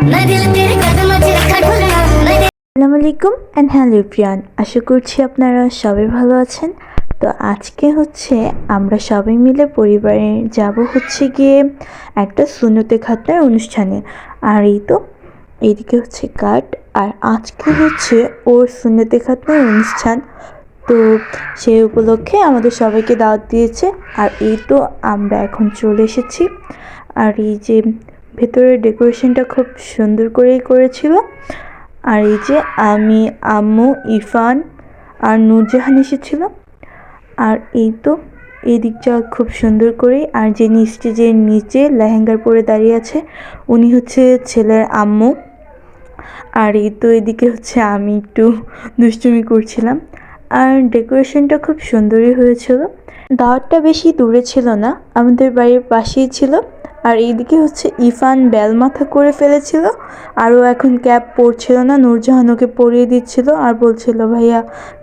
আসসালামু আলাইকুম and hello Priyan আশা করছি আপনারা সবাই ভালো আছেন। তো আজকে হচ্ছে আমরা সবাই মিলে পরিবারে যাব হচ্ছে গিয়ে একটা সুনতে খাতনার অনুষ্ঠানে। আর এই তো, এইদিকে হচ্ছে কাট আর আজকে হচ্ছে ওর সুনতে খাতনার অনুষ্ঠান। তো সেই উপলক্ষে আমাদের সবাইকে দাওয়াত দিয়েছে। আর এই তো আমরা এখন চলে এসেছি। আর এই যে ভেতরের ডেকোরেশনটা খুব সুন্দর করেই করেছিল। আর এই যে আমি, আম্মু ইফান আর নূরজাহান এসেছিল। আর এই তো, এই দিকটা খুব সুন্দর করেই। আর যিনি স্টেজের নিচে লেহেঙ্গার পরে দাঁড়িয়ে আছে, উনি হচ্ছে ছেলের আম্মু। আর এই তো এদিকে হচ্ছে আমি একটু দুষ্টুমি করছিলাম। আর ডেকোরেশনটা খুব সুন্দরই হয়েছিল। দাওয়াতটা বেশি দূরে ছিল না, আমাদের বাড়ির পাশেই ছিল। আর এইদিকে হচ্ছে ইফান বেল মাথা করে ফেলেছিল। আরও এখন ক্যাব পরছিল না নূরজাহান ওকে পরিয়ে দিচ্ছিল আর বলছিল, ভাইয়া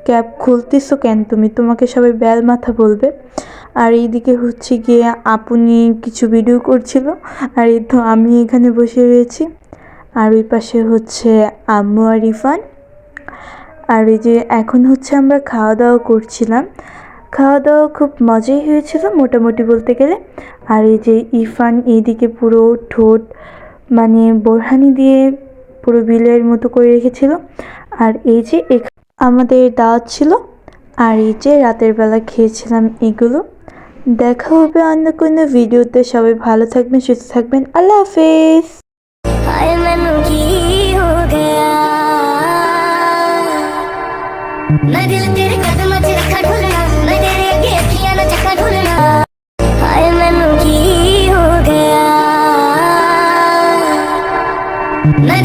ক্যাব খুলতেছো কেন তুমি? তোমাকে সবাই বেল মাথা বলবে। আর এইদিকে হচ্ছে গিয়ে আপনি কিছু ভিডিও করছিল। আর এই তো আমি এখানে বসে রয়েছি। আর ওই পাশে হচ্ছে আম্মু আর ইফান আর এই যে এখন হচ্ছে আমরা খাওয়া দাওয়া করছিলাম। খাওয়া দাওয়া খুব মজাই হয়েছিল মোটামুটি বলতে গেলে। আর এই যে ইরফান এইদিকে পুরো ঠোঁট মানে বোরহানি দিয়ে পুরো বিলের মতো করে রেখেছিল। আর এই যে আমাদের দাওয়াত ছিল। আর এই যে রাতের বেলা খেয়েছিলাম এগুলো। দেখা হবে অন্য কোনো ভিডিওতে। সবাই ভালো থাকবেন, সুস্থ থাকবেন। আল্লাহ হাফেজ। मैं दिल तेरे कदमों से रखा ढूंढना, मैं तेरे अगे अखियाँ ना चखा ढूंढना। हाय, मैनू की हो गया? मैं